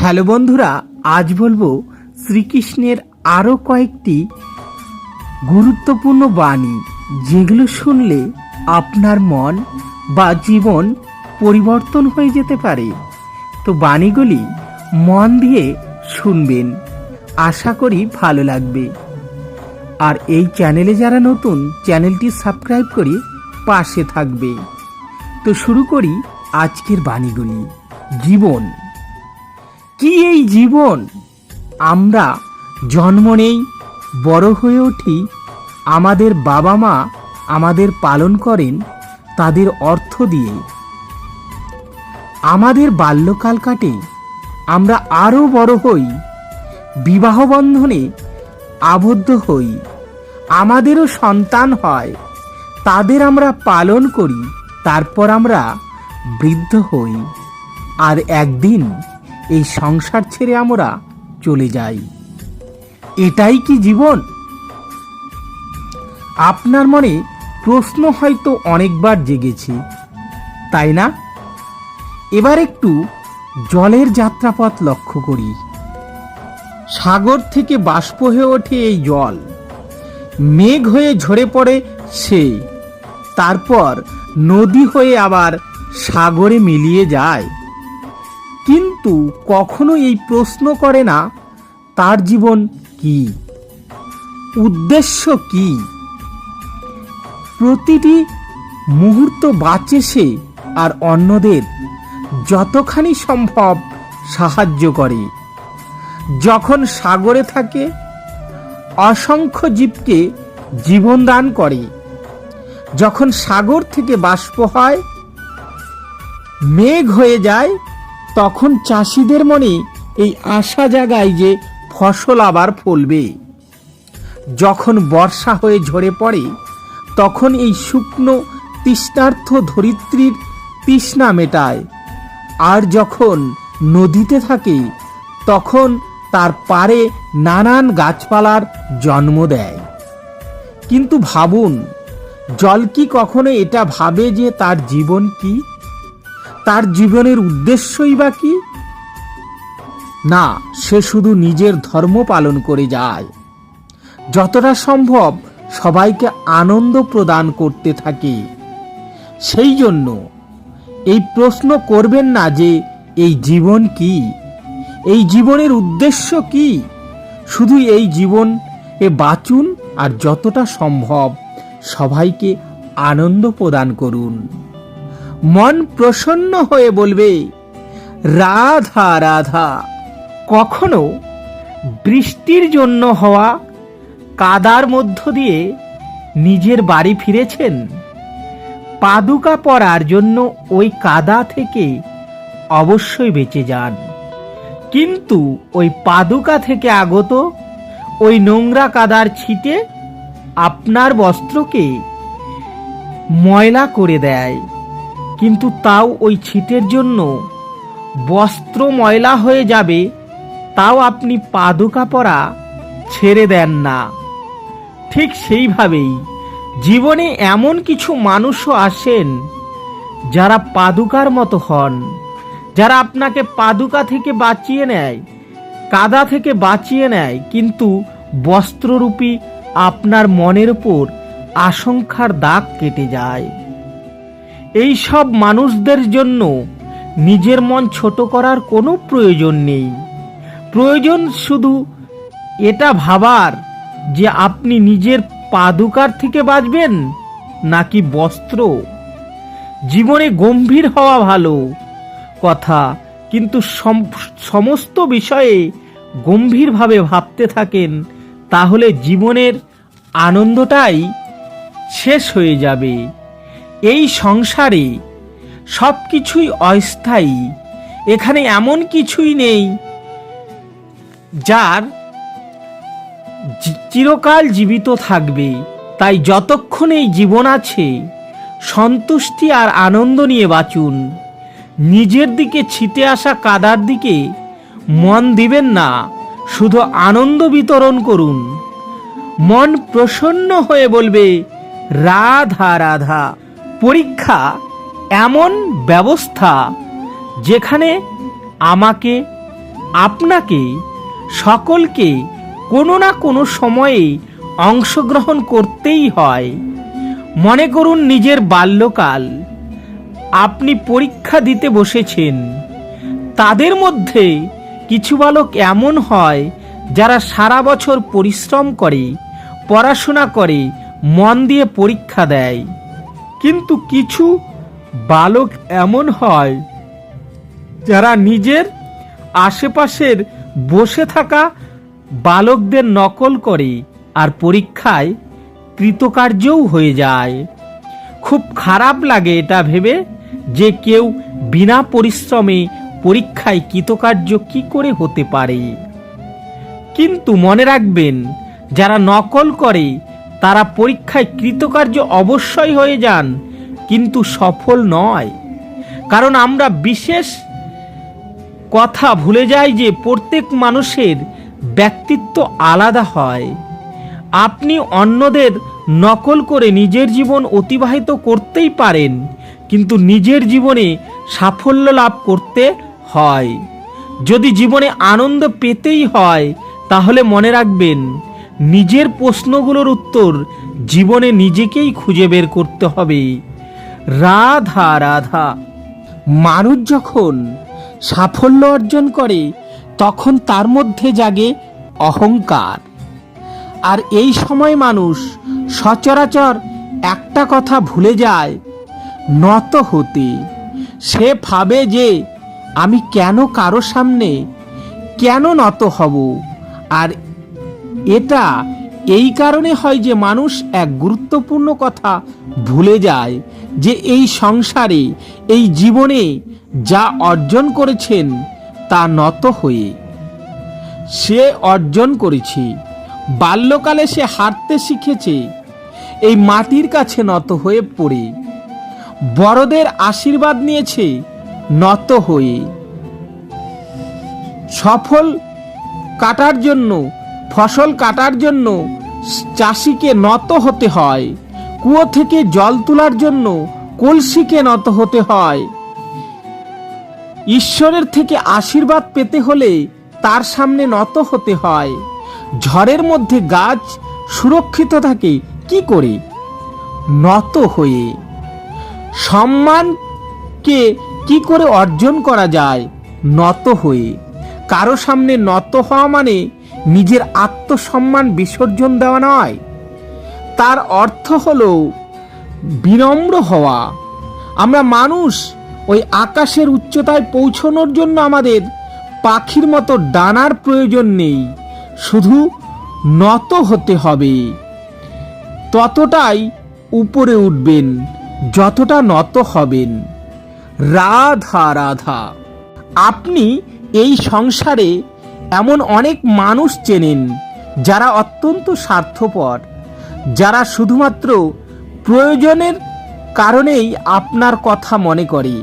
Hello বন্ধুরা, আজ বলব শ্রীকৃষ্ণের আরও কয়েকটি গুরুত্বপূর্ণ বাণী, যেগুলো শুনলে আপনার মন বা জীবন পরিবর্তন হয়ে যেতে পারে। তো বাণীগুলি মন দিয়ে শুনবেন, আশা করি ভালো লাগবে। আর এই চ্যানেলে যারা নতুন, চ্যানেলটি সাবস্ক্রাইব করে পাশে থাকবে। তো শুরু করি আজকের বাণীগুলি। জীবন। কি এই জীবন? আমরা জন্ম নেই, বড় হয়ে উঠি, আমাদের বাবা মা আমাদের পালন করেন তাদের অর্থ দিয়ে। আমাদের বাল্যকাল কাটে, আমরা আরও বড় হই, বিবাহ বন্ধনে আবদ্ধ হই, আমাদেরও সন্তান হয়, তাদের আমরা পালন করি, তারপর আমরা বৃদ্ধ হই। আর একদিন এই সংসার ছেড়ে আমরা চলে যাই। এটাই কি জীবন? আপনার মনে প্রশ্ন হয়তো অনেকবার জেগেছে, তাই না? এবার একটু জলের যাত্রাপথ লক্ষ্য করি। সাগর থেকে বাষ্প হয়ে ওঠে এই জল। মেঘ হয়ে ঝরে পড়ে সে। তারপর নদী হয়ে আবার সাগরে মিলিয়ে যায়। কিন্তু কখনো এই প্রশ্ন করে না, তার জীবন কি? উদ্দেশ্য কি? প্রতিটি মুহূর্ত বাঁচে সে আর অন্যদের যতখানি সম্ভব সাহায্য করে। যখন সাগরে থাকে, অসংখ্য জীবকে জীবন দান করে। যখন সাগর থেকে বাষ্প হয়, মেঘ হয়ে যায় তখন চাষিদের মনে এই আশা জাগায় যে ফসল আবার ফলবে। যখন বর্ষা হয়ে ঝরে পড়ে, তখন এই শুকনো তৃষ্ণার্থ ধরিত্রীর তৃষ্ণা মেটায়। আর যখন নদীতে থাকে, তখন তার পারে নানান গাছপালার জন্ম দেয়। কিন্তু ভাবুন, জল কি কখনো এটা ভাবে যে তার জীবন কি? তার জীবনের উদ্দেশ্যই বা কি? না, সে শুধু নিজের ধর্ম পালন করে যায়। যতটা সম্ভব সবাইকে আনন্দ প্রদান করতে থাকে। সেই জন্য এই প্রশ্ন করবেন না যে, এই জীবন কি? এই জীবনের উদ্দেশ্য কি? শুধু এই জীবন এ বাঁচুন আর যতটা সম্ভব সবাইকে আনন্দ প্রদান করুন। মন প্রসন্ন হয়ে বলবে, রাধা রাধা, কখনো বৃষ্টির জন্য হওয়া কাদার মধ্য দিয়ে নিজের বাড়ি ফিরেছেন? পাদুকা পরার জন্য ওই কাদা থেকে অবশ্যই বেঁচে যান। কিন্তু ওই পাদুকা থেকে আগত ওই নোংরা কাদার ছিটে আপনার বস্ত্রকে ময়লা করে দেয়। কিন্তু তাও ওই ছিটের জন্য। বস্ত্র ময়লা হয়ে যাবে, তাও আপনি পাদুকা পরা ছেড়ে দেন না। ঠিক সেইভাবেই জীবনে এমন কিছু মানুষও আসেন যারা পাদুকার মতো হন, যারা আপনাকে পাদুকা থেকে বাঁচিয়ে নেয়, কাদা থেকে বাঁচিয়ে নেয়, কিন্তু বস্ত্ররূপী আপনার মনের উপর আশঙ্কার দাগ কেটে যায়। এই সব মানুষদের জন্য নিজের মন ছোট করার কোনো প্রয়োজন নেই। প্রয়োজন শুধু এটা ভাবার যে আপনি নিজের পাদুকার থেকে বাঁচবেন নাকি বস্ত্র। জীবনে গম্ভীর হওয়া ভালো কথা, কিন্তু সমস্ত বিষয়ে গম্ভীরভাবে ভাবতে থাকেন, তাহলে জীবনের আনন্দটাই শেষ হয়ে যাবে। এই সংসারে সব কিছুই অস্থায়ী, এখানে এমন কিছুই নেই যার চিরকাল জীবিত থাকবে। তাই যতক্ষণ এই জীবন আছে, সন্তুষ্টি আর আনন্দ নিয়ে বাঁচুন। নিজের দিকে ছিটে আসা কাদার দিকে মন দিবেন না, শুধু আনন্দ বিতরণ করুন। মন প্রসন্ন হয়ে বলবে, রাধা রাধা। পরীক্ষা এমন ব্যবস্থা যেখানে আমাকে, আপনাকে, সকলকে কোনো না কোনো সময়ে অংশগ্রহণ করতেই হয়। মনে করুন নিজের বাল্যকাল, আপনি পরীক্ষা দিতে বসেছেন। তাদের মধ্যে কিছু বালক এমন হয় যারা সারা বছর পরিশ্রম করে, পড়াশোনা করে, মন দিয়ে পরীক্ষা দেয়। কিন্তু কিছু বালক এমন হয়, যারা নিজের আশেপাশের বসে থাকা বালকদের নকল করে আর পরীক্ষায় কৃতকার্যও হয়ে যায়। খুব খারাপ লাগে এটা ভেবে যে কেউ বিনা পরিশ্রমে পরীক্ষায় কৃতকার্য কি করে হতে পারে। কিন্তু মনে রাখবেন, যারা নকল করে তারা পরীক্ষায় কৃতকার্য অবশ্যই হয়ে যান, কিন্তু সফল নয়। কারণ আমরা বিশেষ কথা ভুলে যাই যে প্রত্যেক মানুষের ব্যক্তিত্ব আলাদা হয়। আপনি অন্যদের নকল করে নিজের জীবন অতিবাহিত করতেই পারেন, কিন্তু নিজের জীবনে সাফল্য লাভ করতে হয়। যদি জীবনে আনন্দ পেতেই হয়, তাহলে মনে রাখবেন নিজের প্রশ্নগুলোর উত্তর জীবনে নিজেকেই খুঁজে বের করতে হবে। রাধা রাধা। মানুষ যখন সাফল্য অর্জন করে, তখন তার মধ্যে জাগে অহংকার। আর এই সময় মানুষ সচরাচর একটা কথা ভুলে যায়, নত হতে। সে ভাবে যে আমি কেন কারও সামনে, কেন নত হব? আর এটা এই কারণে হয় যে মানুষ এক গুরুত্বপূর্ণ কথা ভুলে যায় যে এই সংসারে, এই জীবনে যা অর্জন করেছেন তা নত হয়ে। সে অর্জন করেছে, বাল্যকালে সে হাঁটতে শিখেছে, এই মাটির কাছে নত হয়ে পড়ে, বড়দের আশীর্বাদ নিয়েছে নত হয়ে। সফল কাটার জন্য ফসল কাটার জন্য চাষিকে নত হতে হয়, কুয়ো থেকে জল তোলার জন্য কলসিকে নত হতে হয়। ঈশ্বরের থেকে আশীর্বাদ পেতে হলে তার সামনে নত হতে হয়। ঝড়ের মধ্যে গাছ সুরক্ষিত থাকে, কি করে? নত হয়ে সম্মানকে কি করে অর্জন করা যায়? নত হয়ে। কারও সামনে নত হওয়া মানে নিজের আত্মসম্মান বিসর্জন দেওয়া নয়। তার অর্থ হলো বিনম্র হওয়া। আমরা মানুষ ওই আকাশের উচ্চতায় পৌঁছানোর জন্য আমাদের পাখির মতো ডানার প্রয়োজন নেই, শুধু নত হতে হবে। ততটাই উপরে উঠবেন, যতটা নত হবেন। রাধা রাধা, আপনি এই সংসারে এমন অনেক মানুষ চেনেন যারা অত্যন্ত স্বার্থপর, যারা শুধুমাত্র প্রয়োজনের কারণেই আপনার কথা মনে করে।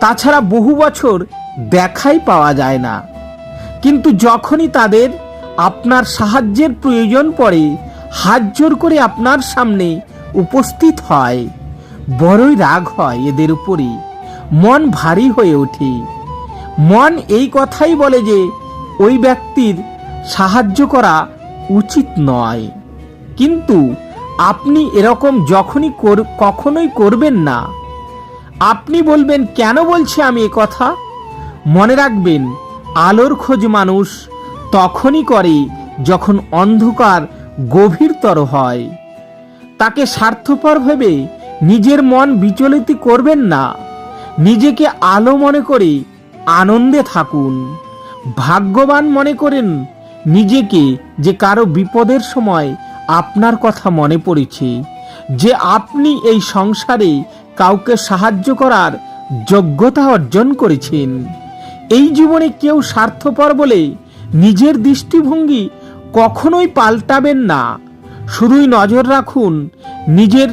তাছাড়া বহু বছর দেখাই পাওয়া যায় না। কিন্তু যখনই তাদের আপনার সাহায্যের প্রয়োজন পড়ে, হাত জোর করে আপনার সামনে উপস্থিত হয়। বড়ই রাগ হয় এদের উপরে মন ভারী হয়ে ওঠে। মন এই কথাই বলে যে ওই ব্যক্তির সাহায্য করা উচিত নয়। কিন্তু আপনি এরকম যখনই কখনোই করবেন না। আপনি বলবেন, কেন বলছি আমি কথা? মনে রাখবেন, আলোর খোঁজ মানুষ তখনই করে যখন অন্ধকার গভীরতর হয়। তাকে স্বার্থপর ভেবে নিজের মন বিচলিত করবেন না। নিজেকে আলো মনে করে আনন্দে থাকুন। ভাগ্যবান মনে করেন নিজেকে যে কারও বিপদের সময় আপনার কথা মনে পড়েছে, যে আপনি এই সংসারে কাউকে সাহায্য করার যোগ্যতা অর্জন করেছেন। এই জীবনে কেউ স্বার্থপর বলে নিজের দৃষ্টিভঙ্গি কখনোই পাল্টাবেন না। শুধুই নজর রাখুন নিজের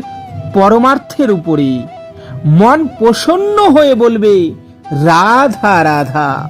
পরমার্থের উপরে। মন প্রসন্ন হয়ে বলবে, রাধা রাধা।